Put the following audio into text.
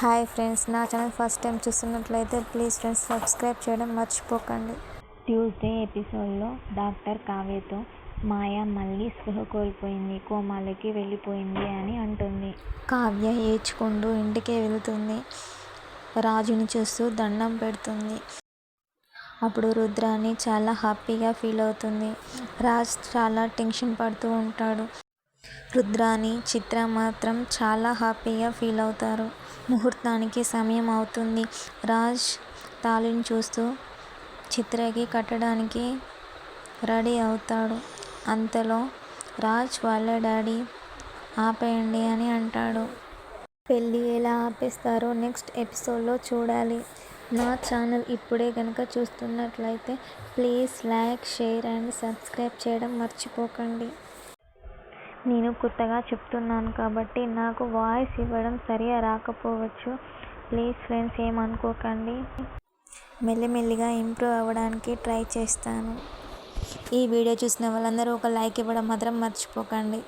Hi friends నా channel first time చూస్తున్నట్లయితే please friends subscribe చేయడం మర్చిపోకండి. ట్యూస్డే ఎపిసోడ్లో డాక్టర్ కావ్యతో మాయ మళ్ళీ స్పృహ కోల్పోయింది కోమాలోకి వెళ్ళిపోయింది అని అంటుంది. కావ్య ఏడ్చుకుంటూ ఇంటికి వెళ్తుంది. రాజుని చూస్తూ దండం పెడుతుంది. అప్పుడు రుద్రాని చాలా హ్యాపీగా ఫీల్ అవుతుంది. రాజ్ చాలా టెన్షన్ పడుతూ ఉంటాడు. రుద్రాని చిత్ర మాత్రం చాలా హ్యాపీగా ఫీల్ అవుతారు. ముహూర్తానికి సమయం అవుతుంది. రాజ్ తాళిని చూస్తూ చిత్రకి కట్టడానికి రెడీ అవుతాడు. అంతలో రాజ్ వాళ్ళ డాడీ ఆపేయండి అని అంటాడు. పెళ్ళి ఎలా ఆపేస్తారో నెక్స్ట్ ఎపిసోడ్లో చూడాలి. నా ఛానల్ ఇప్పుడే కనుక చూస్తున్నట్లయితే please like share and subscribe చేయడం మర్చిపోకండి. నేను కొత్తగా చెప్తున్నాను కాబట్టి నాకు వాయిస్ ఇవ్వడం సరిగా రాకపోవచ్చు. ప్లీజ్ ఫ్రెండ్స్ ఏమనుకోకండి మెల్లిమెల్లిగా ఇంప్రూవ్ అవ్వడానికి ట్రై చేస్తాను. ఈ వీడియో చూసిన వాళ్ళందరూ ఒక లైక్ ఇవ్వడం మాత్రం మర్చిపోకండి.